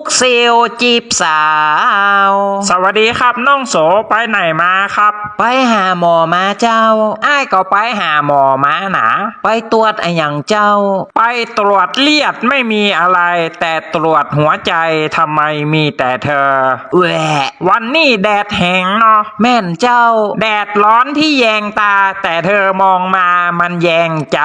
กเซลจีบสาว สวัสดีครับน้องโสไปไหนมาครับ ไปหาหมอมาเจ้าอ้ายก็ไปหาหมอมาหนาไปตรวจอะอย่างเจ้า ไปตรวจเลือดไม่มีอะไร แต่ตรวจหัวใจทำไมมีแต่เธอแหวะวันนี้แดดแหงเนาะแม่นเจ้า แดดร้อนที่แยงตา แต่เธอมองมามันแยงใจ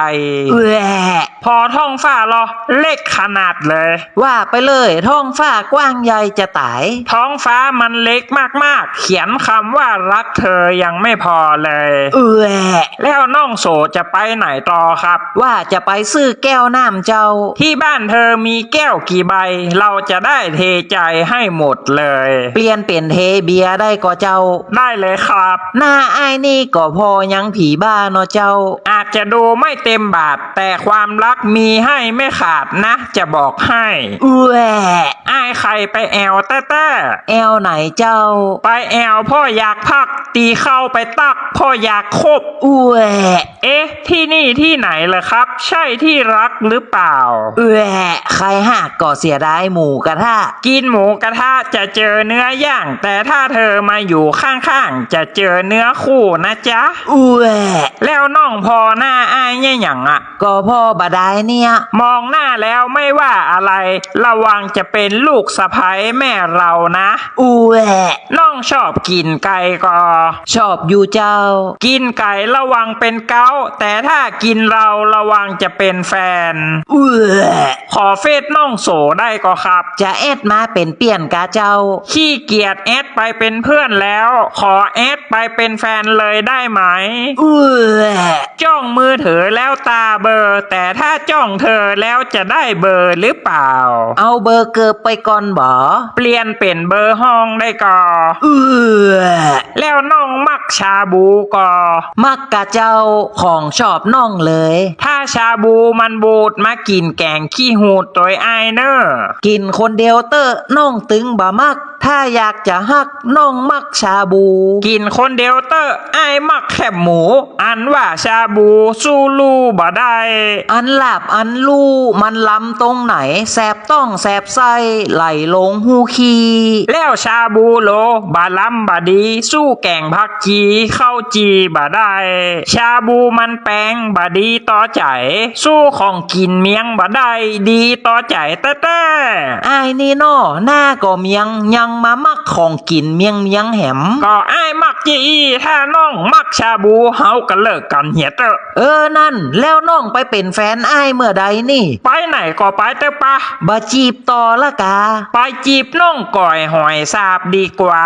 แหวะพอท้องฟ้าเหรอเล็กขนาดเลย ว่าไปเลยท้องฟ้ากว้างใหญ่จะตาย ท้องฟ้ามันเล็กมากๆ เขียนคำว่ารักเธอยังไม่พอเลยแหวะแล้วน้องโสจะไปไหนต่อครับ ว่าจะไปซื้อแก้วน้ำเจ้า ที่บ้านเธอมีแก้วกี่ใบ เราจะได้เทใจให้หมดเลย เปลี่ยนเป็นเทเบียร์ได้ก็เจ้า ได้เลยครับ หน้าอ้ายนี่ก็พอยังผีบ้าเนาะเจ้า อาจจะดูไม่เต็มบาทแต่ความรักมีให้ไม่ขาดนะ จะบอกให้แหวะอ้ายใครไปแอวแต้แต้แอลไหนเจ้า ไปแอวพ่ออยากพัก ตีเข้าไปตัก พ่ออยากคบแหวะเอ๊ะ ที่นี่ที่ไหนเหรอครับ ใช่ที่รักหรือเปล่าแหวะใครหักก็เสียดายหมูกระทะ กินหมูกระทะจะเจอเนื้อย่าง แต่ถ้าเธอมาอยู่ข้างๆจะเจอเนื้อคู่นะจ๊ะแหวะแล้วน้องพอหน้าอายเนี่ยอย่างอะก็พ่อบาดายเนี่ย มองหน้าแล้วไม่ว่าอะไร ระวังจะเป็นลูกสะพ้ยแม่เรานะแหวะน้องชอบกินไก่ก็ชอบอยู่เจ้า กินไก่ระวังเป็นเกาต์แต่ถ้ากินเราระวังจะเป็นแฟนแหวะขอเฟซน้องโสได้ก็ครับ จะแอดมาเป็นเปลี่ยนกาเจ้า ขี้เกียจแอดไปเป็นเพื่อนแล้ว ขอแอดไปเป็นแฟนเลยได้ไหมแหวะจ้องมือถือแล้วตาเบลอร์ แต่ถ้าจ้องเธอแล้วจะได้เบอร์หรือเปล่า เอาเบอร์เกอร์ไปก่อนบ่เปลี่ยนเป็นเบอร์ห้องได้ก่อแหวะแล้วน้องมักชาบูก่อมักกะเจ้าของชอบน้องเลย ถ้าชาบูมันบูดมากินแกงขี้หูดตัวไอายเนอร์กินคนเดียวเตอร์น้องตึงบ่มัก ถ้าอยากจะฮักน้องมักชาบู กินคนเดียวเตอร์ไอายมักแคบหมู อันว่าชาบูสู้ลูบ่ได้อันหลับอันลู่มันล้ำตรงไหน แสบต้องแสบไส้ไหลลงหูคีแล้วชาบูโลบาลัมบาดี สู้แกงผักจีเข้าจีบ่ได้ ชาบูมันแปลงบาดีต่อใจ สู้ของกินเมียงบ่ได้ ดีต่อใจแต่แต่อายนี่นอหน้าก็เมียงยังมามักของกินเมียงเมียงแหม ก็ไอ้ายมักจีอีถ้าน้องมักชาบูเฮาก็เลิกกันเหียเตอะเออนั่น แล้วน้องไปเป็นแฟนอายเมื่อใดนี่ไปไหนก็ไปเตอะปะบาจีบต่อละกา ไปจีบน้องก่อยหอยสาบดีกว่า